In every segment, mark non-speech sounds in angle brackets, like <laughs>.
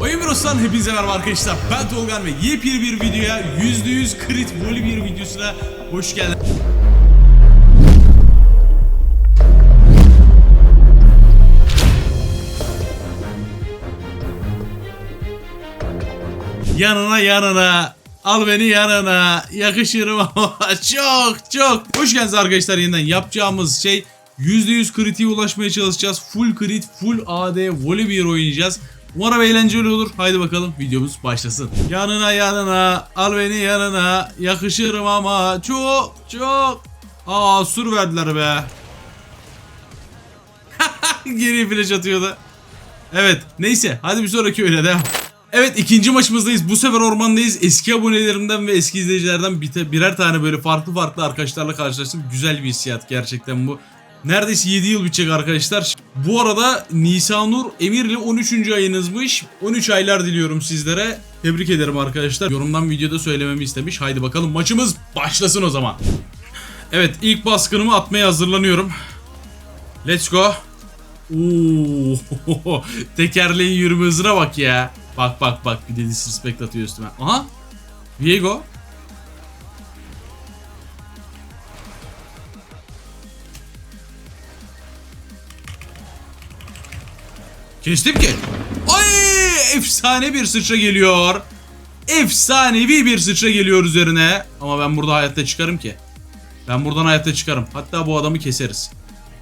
Oyun Virus'tan hepinize merhaba arkadaşlar. Ben Tolgan ve yepyeni bir videoya %100 crit voley bir videosuna hoş geldiniz. Yanına yanına Al beni yanına yakışırım ama <laughs> çok çok. Hoş geldiniz arkadaşlar yeniden yapacağımız şey %100 kritiğe ulaşmaya çalışacağız. Full crit, full AD, voley bir oynayacağız. Umarım eğlenceli olur. Haydi bakalım videomuz başlasın. Yanına yanına al beni yanına yakışırım ama çok çok. Aa sur verdiler be. <laughs> Geriye flash atıyordu. Evet neyse hadi bir sonraki öyle devam. Evet ikinci maçımızdayız. Bu sefer ormandayız. Eski abonelerimden ve eski izleyicilerden bir birer tane böyle farklı farklı arkadaşlarla karşılaştım. Güzel bir hissiyat gerçekten bu. Neredeyse 7 yıl bitecek arkadaşlar. Bu arada Nisanur Emirli 13. ayınızmış. 13 aylar diliyorum sizlere. Tebrik ederim arkadaşlar. Yorumdan videoda söylememi istemiş. Haydi bakalım maçımız başlasın o zaman. Evet ilk baskınımı atmaya hazırlanıyorum. Let's go. Oo, <laughs> tekerleğin yürüme hızına bak ya. Bak bak bak bir de disrespect atıyor üstüme. Aha. Viego. Kestim ki. Ay efsane bir sıçra geliyor. Efsanevi bir sıçra geliyor üzerine. Ama ben burada hayatta çıkarım ki. Ben buradan hayatta çıkarım. Hatta bu adamı keseriz.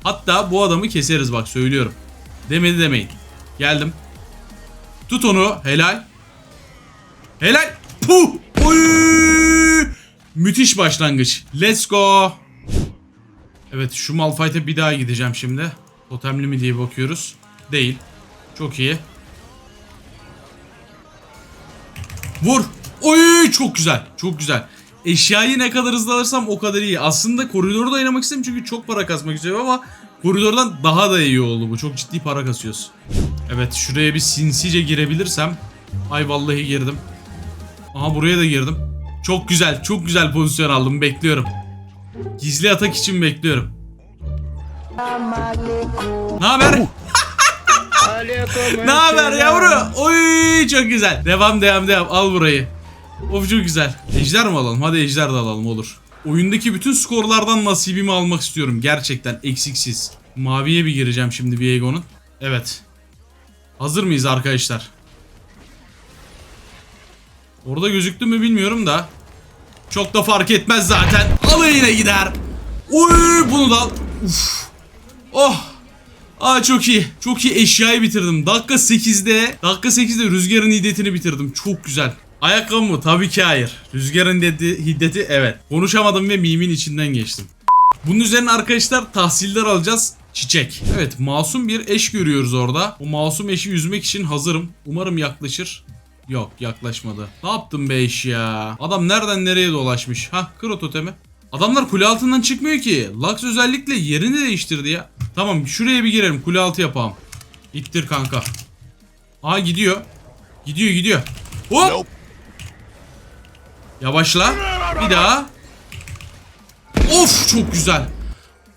Hatta bu adamı keseriz bak söylüyorum. Demedi demeyin. Geldim. Tut onu. Helal. Helal. Puh. Oy. Müthiş başlangıç. Let's go. Evet şu Malphite'e bir daha gideceğim şimdi. Totemli mi diye bakıyoruz. Değil. Çok iyi. Vur. Oy çok güzel. Çok güzel. Eşyayı ne kadar hızlı alırsam o kadar iyi. Aslında koridorda oynamak istedim çünkü çok para kasmak istiyorum ama koridordan daha da iyi oldu bu. Çok ciddi para kasıyoruz. Evet şuraya bir sinsice girebilirsem. Ay vallahi girdim. Aha buraya da girdim. Çok güzel. Çok güzel pozisyon aldım. Bekliyorum. Gizli atak için bekliyorum. Ne haber? Ne haber yavru? Oy çok güzel. Devam devam devam. Al burayı. Of çok güzel. Ejder mi alalım? Hadi ejder de alalım olur. Oyundaki bütün skorlardan nasibimi almak istiyorum. Gerçekten eksiksiz. Maviye bir gireceğim şimdi Viego'nun. Evet. Hazır mıyız arkadaşlar? Orada gözüktü mü bilmiyorum da. Çok da fark etmez zaten. Alayına gider. Oy bunu da al. Uf. Oh. Aa çok iyi. Çok iyi eşyayı bitirdim. Dakika 8'de, dakika 8'de rüzgarın hiddetini bitirdim. Çok güzel. Ayakkabı mı? Tabii ki hayır. Rüzgarın dedi, hiddeti evet. Konuşamadım ve mimin içinden geçtim. Bunun üzerine arkadaşlar tahsiller alacağız. Çiçek. Evet masum bir eş görüyoruz orada. O masum eşi yüzmek için hazırım. Umarım yaklaşır. Yok yaklaşmadı. Ne yaptın be eş ya? Adam nereden nereye dolaşmış? Ha kır o totemi. Adamlar kule altından çıkmıyor ki. Lux özellikle yerini değiştirdi ya. Tamam şuraya bir girelim. Kule altı yapalım. İttir kanka. Aa gidiyor. Gidiyor gidiyor. Hop. Yavaşla. Bir daha. Of çok güzel.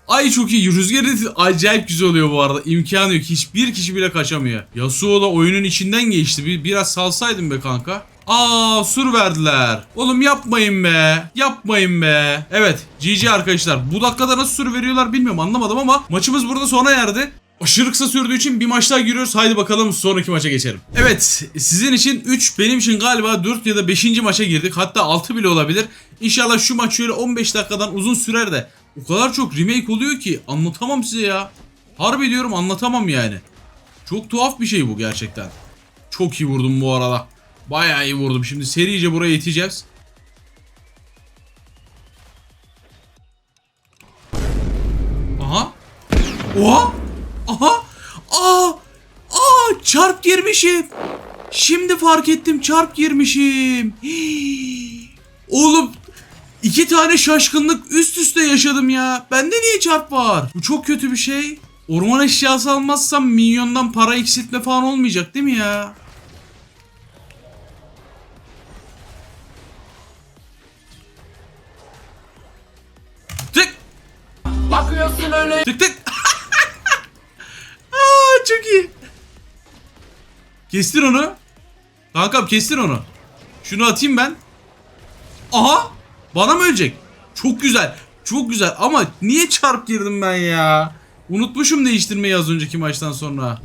Ay çok iyi. Rüzgar editi acayip güzel oluyor bu arada. İmkanı yok. Hiçbir kişi bile kaçamıyor. Yasuo da oyunun içinden geçti. Bir, biraz salsaydın be kanka. Aa sur verdiler. Oğlum yapmayın be. Yapmayın be. Evet GG arkadaşlar. Bu dakikada nasıl sur veriyorlar bilmiyorum anlamadım ama maçımız burada sona erdi. Aşırı kısa sürdüğü için bir maç daha giriyoruz. Haydi bakalım sonraki maça geçelim. Evet sizin için 3 benim için galiba 4 ya da 5. maça girdik. Hatta 6 bile olabilir. İnşallah şu maç şöyle 15 dakikadan uzun sürer de o kadar çok remake oluyor ki anlatamam size ya. Harbi diyorum anlatamam yani. Çok tuhaf bir şey bu gerçekten. Çok iyi vurdum bu arada. Bayağı iyi vurdum. Şimdi serice buraya iteceğiz. Aha. Oha. Aha. Aa. Aa çarp girmişim. Şimdi fark ettim çarp girmişim. Hii. <gasps> Oğlum iki tane şaşkınlık üst üste yaşadım ya. Bende niye çarp var? Bu çok kötü bir şey. Orman eşyası almazsam minyondan para eksiltme falan olmayacak değil mi ya? Tık. <laughs> Aa, çok iyi. Kestir onu. Kankam kestin onu. Şunu atayım ben. Aha! Bana mı ölecek? Çok güzel. Çok güzel ama niye çarp girdim ben ya? Unutmuşum değiştirmeyi az önceki maçtan sonra.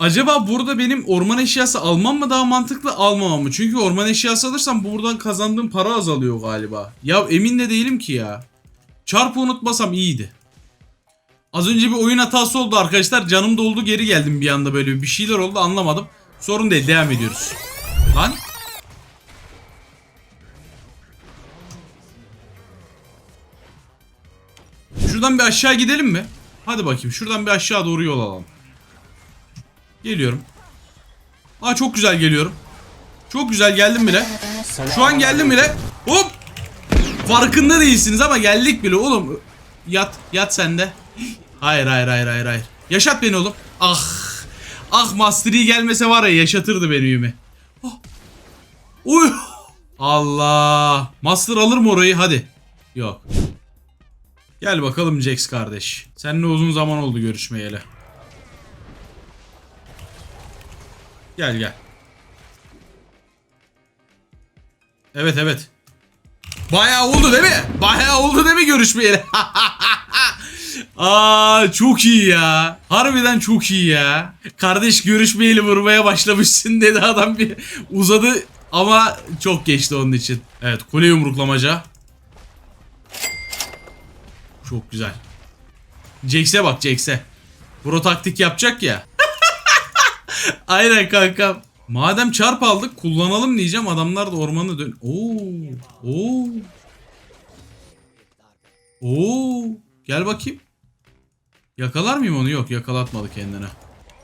Acaba burada benim orman eşyası almam mı daha mantıklı almamam mı? Çünkü orman eşyası alırsam buradan kazandığım para azalıyor galiba. Ya emin de değilim ki ya. Çarpı unutmasam iyiydi. Az önce bir oyun hatası oldu arkadaşlar. Canım doldu geri geldim bir anda böyle bir şeyler oldu anlamadım. Sorun değil devam ediyoruz. Lan. Şuradan bir aşağı gidelim mi? Hadi bakayım şuradan bir aşağı doğru yol alalım. Geliyorum. Aa çok güzel geliyorum. Çok güzel geldim bile. Şu an geldim bile. Hop. Farkında değilsiniz ama geldik bile oğlum. Yat, yat sen de. Hayır, hayır, hayır, hayır, hayır. Yaşat beni oğlum. Ah. Ah Master Yi gelmese var ya yaşatırdı beni Yumi. Oh. Uy. Allah. Master alır mı orayı? Hadi. Yok. Gel bakalım Jax kardeş. Seninle uzun zaman oldu görüşmeyeli. Gel gel. Evet evet. Bayağı oldu değil mi? Bayağı oldu değil mi görüşmeyeli? <laughs> Aa çok iyi ya. Harbiden çok iyi ya. Kardeş görüşmeyeli vurmaya başlamışsın <laughs> dedi adam bir uzadı ama çok geçti onun için. Evet kule yumruklamaca. Çok güzel. Jax'e bak Jax'e. Bro taktik yapacak ya. <laughs> Aynen kankam. Madem çarp aldık kullanalım diyeceğim adamlar da ormanı dön. Oo. Oo. Oo. Gel bakayım. Yakalar mıyım onu? Yok yakalatmadı kendine.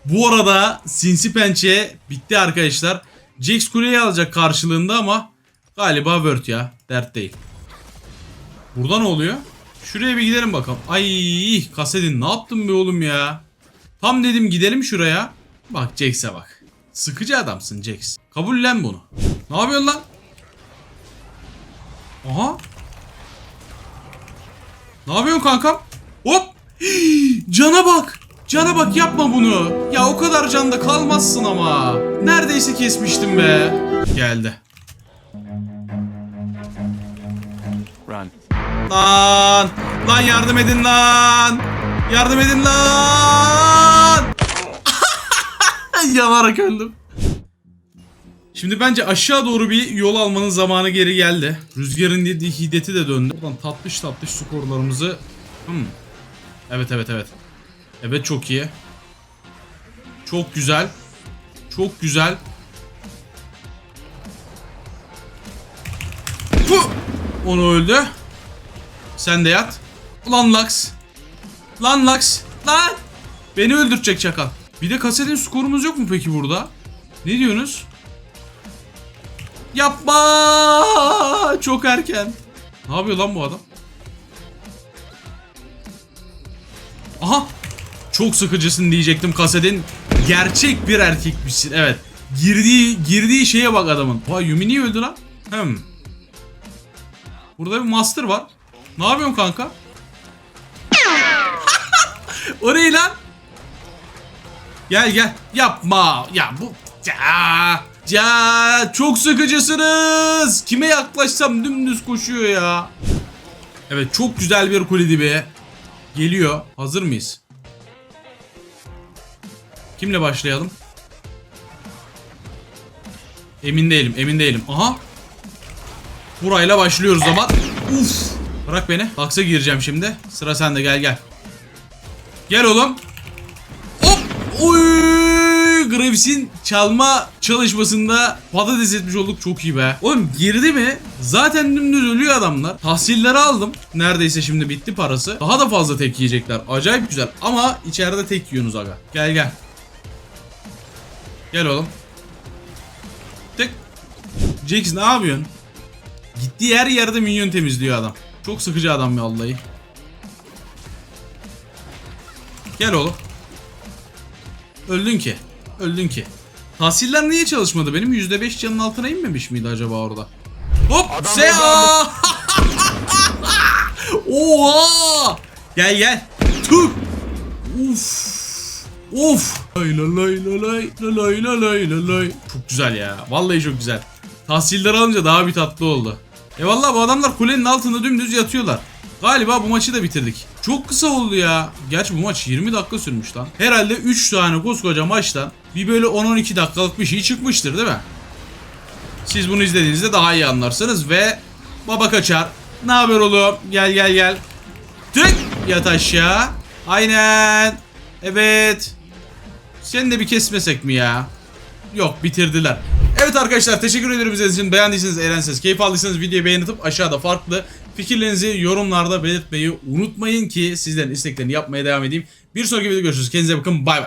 Bu arada sinsi pençe bitti arkadaşlar. Jax kuleyi alacak karşılığında ama galiba Word ya. Dert değil. Burada ne oluyor? Şuraya bir gidelim bakalım. Ay kasetin ne yaptın be oğlum ya? Tam dedim gidelim şuraya. Bak Jax'e bak. Sıkıcı adamsın Jax. Kabullen bunu. Ne yapıyorsun lan? Aha. Ne yapıyorsun kankam? Hop. Cana bak. Cana bak yapma bunu. Ya o kadar canda kalmazsın ama. Neredeyse kesmiştim be. Geldi. Run. Lan! Lan yardım edin lan! Yardım edin lan! <laughs> Yanarak öldüm. Şimdi bence aşağı doğru bir yol almanın zamanı geri geldi. Rüzgarın dediği hiddeti de döndü. Buradan tatlış tatlış skorlarımızı... Hmm. Evet evet evet. Evet çok iyi. Çok güzel. Çok güzel. Puh! Onu öldü. Sen de yat. Ulan Lux. Lan Lux. Lan. Beni öldürecek çakal. Bir de kasetin skorumuz yok mu peki burada? Ne diyorsunuz? Yapma. Çok erken. Ne yapıyor lan bu adam? Çok sıkıcısın diyecektim kasetin. Gerçek bir erkekmişsin. Evet. Girdiği girdiği şeye bak adamın. Vay Yumi niye öldü lan? Hem. Burada bir master var. Ne yapıyorsun kanka? <laughs> o ne lan? Gel gel. Yapma. Ya bu... Ya, ya çok sıkıcısınız. Kime yaklaşsam dümdüz koşuyor ya. Evet çok güzel bir kule dibi. Geliyor. Hazır mıyız? Kimle başlayalım? Emin değilim, emin değilim. Aha. Burayla başlıyoruz zaman. Uf. Bırak beni. Baksa gireceğim şimdi. Sıra sende gel gel. Gel oğlum. Hop. Oy. Graves'in çalma çalışmasında patates etmiş olduk çok iyi be. Oğlum girdi mi? Zaten dümdüz ölüyor adamlar. Tahsilleri aldım. Neredeyse şimdi bitti parası. Daha da fazla tek yiyecekler. Acayip güzel. Ama içeride tek yiyorsunuz aga. Gel gel. Gel oğlum. Tek. Jax ne yapıyorsun? Gittiği her yerde minyon temizliyor adam. Çok sıkıcı adam ya vallahi. Gel oğlum. Öldün ki. Öldün ki. Tahsiller niye çalışmadı benim? %5 canın altına inmemiş miydi acaba orada? Hop! Sea! <laughs> Oha! Gel gel. Tüh! Uf! Of! Lay lay lay lay lay lay lay lay. Çok güzel ya. Vallahi çok güzel. Tahsiller alınca daha bir tatlı oldu. E vallahi bu adamlar kulenin altında dümdüz yatıyorlar. Galiba bu maçı da bitirdik. Çok kısa oldu ya. Gerçi bu maç 20 dakika sürmüş lan. Herhalde 3 tane koskoca maçtan bir böyle 10-12 dakikalık bir şey çıkmıştır değil mi? Siz bunu izlediğinizde daha iyi anlarsınız ve baba kaçar. Ne haber oğlum? Gel gel gel. Tık yat aşağı. Aynen. Evet. Seni de bir kesmesek mi ya? Yok bitirdiler. Evet arkadaşlar teşekkür ederim izlediğiniz için. Beğendiyseniz eğlendiyseniz keyif aldıysanız videoyu beğenip aşağıda farklı fikirlerinizi yorumlarda belirtmeyi unutmayın ki sizlerin isteklerini yapmaya devam edeyim. Bir sonraki videoda görüşürüz. Kendinize bakın bay bay.